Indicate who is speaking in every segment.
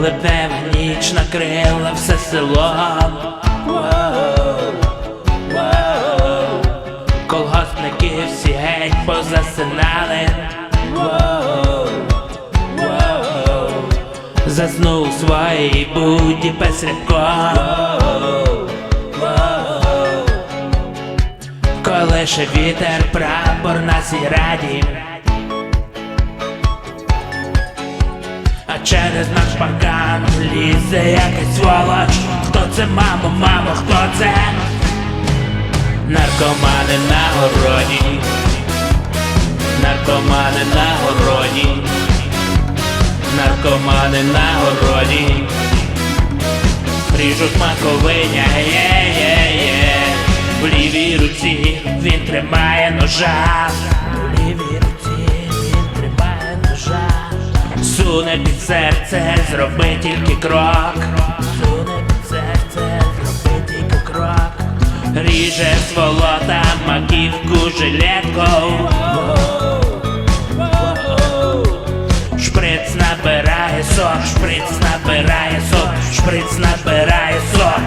Speaker 1: Липнева ніч накрила все село. Колгоспники всі геть позасинали. Заснув у своїй буді пес Рябко. Колише вітер прапор на сіраді. А через наш паркан лізе якась сволоч. Хто це, мамо, мамо, хто це? Наркомани на городі. Наркомани на городі. Наркомани на городі. Ріжуть маковиня, є-є-є. В лівій руці він тримає ножа. В лівій руці Суне під серце, зроби тільки крок. Суне під серце, зроби тільки крок. Ріже сволота маківку жилеткою. Шприц набирає сок, шприц набирає сок, шприц набирає сок.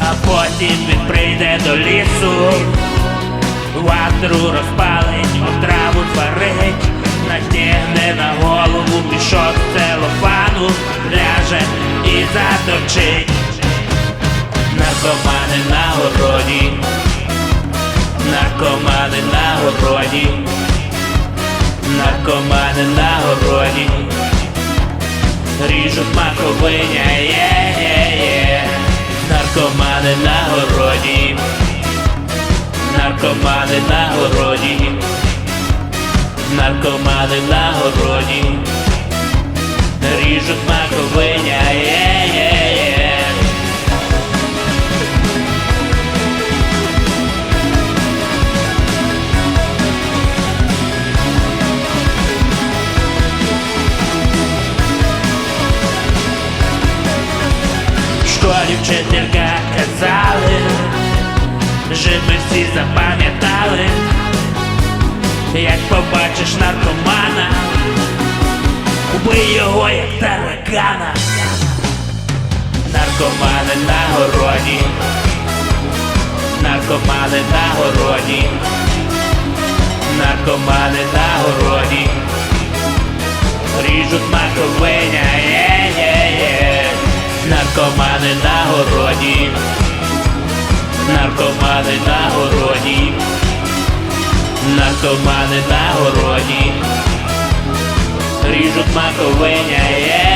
Speaker 1: А потім він прийде до лісу. Ватру розпалить, отраву зварить Натягне на голову мішок целофану Ляже і заточить. Наркомани на городі. Наркомани на городі. Наркомани на городі. Ріжуть маковиня, є-є-є. Наркомани на городі. Наркомани на городі Наркомани на городі. Ріжуть маковиня, є-є-є В школі вчителька казали, щоб всі запам'ятали, побачиш наркомана, убий його як таракана. Наркомани на городі, наркомани на городі, наркомани на городі, ріжуть маковиня, є-є-є, наркомани на городі, наркомани на городі, наркомани на городі, ріжуть маковиня, є